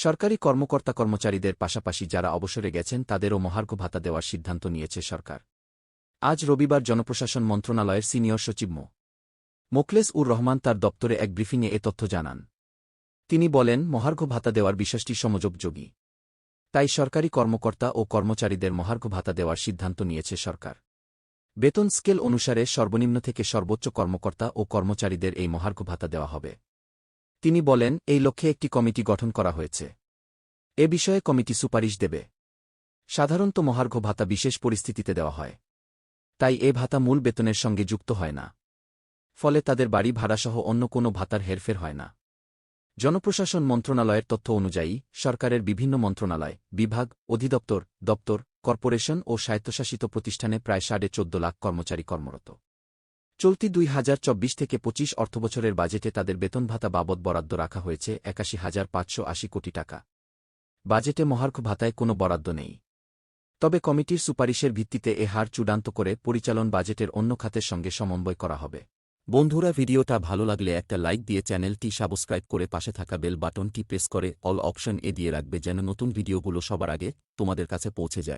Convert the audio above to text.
সরকারি কর্মকর্তা কর্মচারীদের পাশাপাশি যারা অবসরে গেছেন, তাদেরও মহার্ঘ ভাতা দেওয়ার সিদ্ধান্ত নিয়েছে সরকার। আজ রবিবার জনপ্রশাসন মন্ত্রণালয়ের সিনিয়র সচিব মো। মোকলেস উর রহমান তার দপ্তরে এক ব্রিফিংয়ে এ তথ্য জানান। তিনি বলেন, মহার্ঘ ভাতা দেওয়ার বিষয়টি সমযোগযোগী তাই সরকারি কর্মকর্তা ও কর্মচারীদের মহার্ঘ ভাতা দেওয়ার সিদ্ধান্ত নিয়েছে সরকার। বেতন স্কেল অনুসারে সর্বনিম্ন থেকে সর্বোচ্চ কর্মকর্তা ও কর্মচারীদের এই মহার্ঘ ভাতা দেওয়া হবে। তিনি বলেন, এই লক্ষ্যে একটি কমিটি গঠন করা হয়েছে। এ বিষয়ে কমিটি সুপারিশ দেবে। সাধারণত মহার্ঘ ভাতা বিশেষ পরিস্থিতিতে দেওয়া হয়। তাই এ ভাতা মূল বেতনের সঙ্গে যুক্ত হয় না। ফলে তাদের বাড়ি ভাড়াসহ অন্য কোনো ভাতার হেরফের হয় না। জনপ্রশাসন মন্ত্রণালয়ের তথ্য অনুযায়ী, সরকারের বিভিন্ন মন্ত্রণালয়, বিভাগ, অধিদপ্তর, দপ্তর, কর্পোরেশন ও স্বায়ত্তশাসিত প্রতিষ্ঠানে প্রায় সাড়ে চোদ্দ লাখ কর্মচারী কর্মরত। চলতি দুই হাজার চব্বিশ থেকে পঁচিশ অর্থবছরের বাজেটে তাদের বেতন ভাতা বাবদ বরাদ্দ রাখা হয়েছে একাশি হাজার পাঁচশো আশি কোটি টাকা। বাজেটে মহার্ঘ ভাতায় কোনো বরাদ্দ নেই। তবে কমিটির সুপারিশের ভিত্তিতে এ হার চূড়ান্ত করে পরিচালন বাজেটের অন্য খাতের সঙ্গে সমন্বয় করা হবে। বন্ধুরা, ভিডিওটা ভালো লাগলে একটা লাইক দিয়ে চ্যানেলটি সাবস্ক্রাইব করে পাশে থাকা বেল বাটনটি প্রেস করে অল অপশন এ দিয়ে রাখবে যেন নতুন ভিডিওগুলো সবার আগে তোমাদের কাছে পৌঁছে যায়।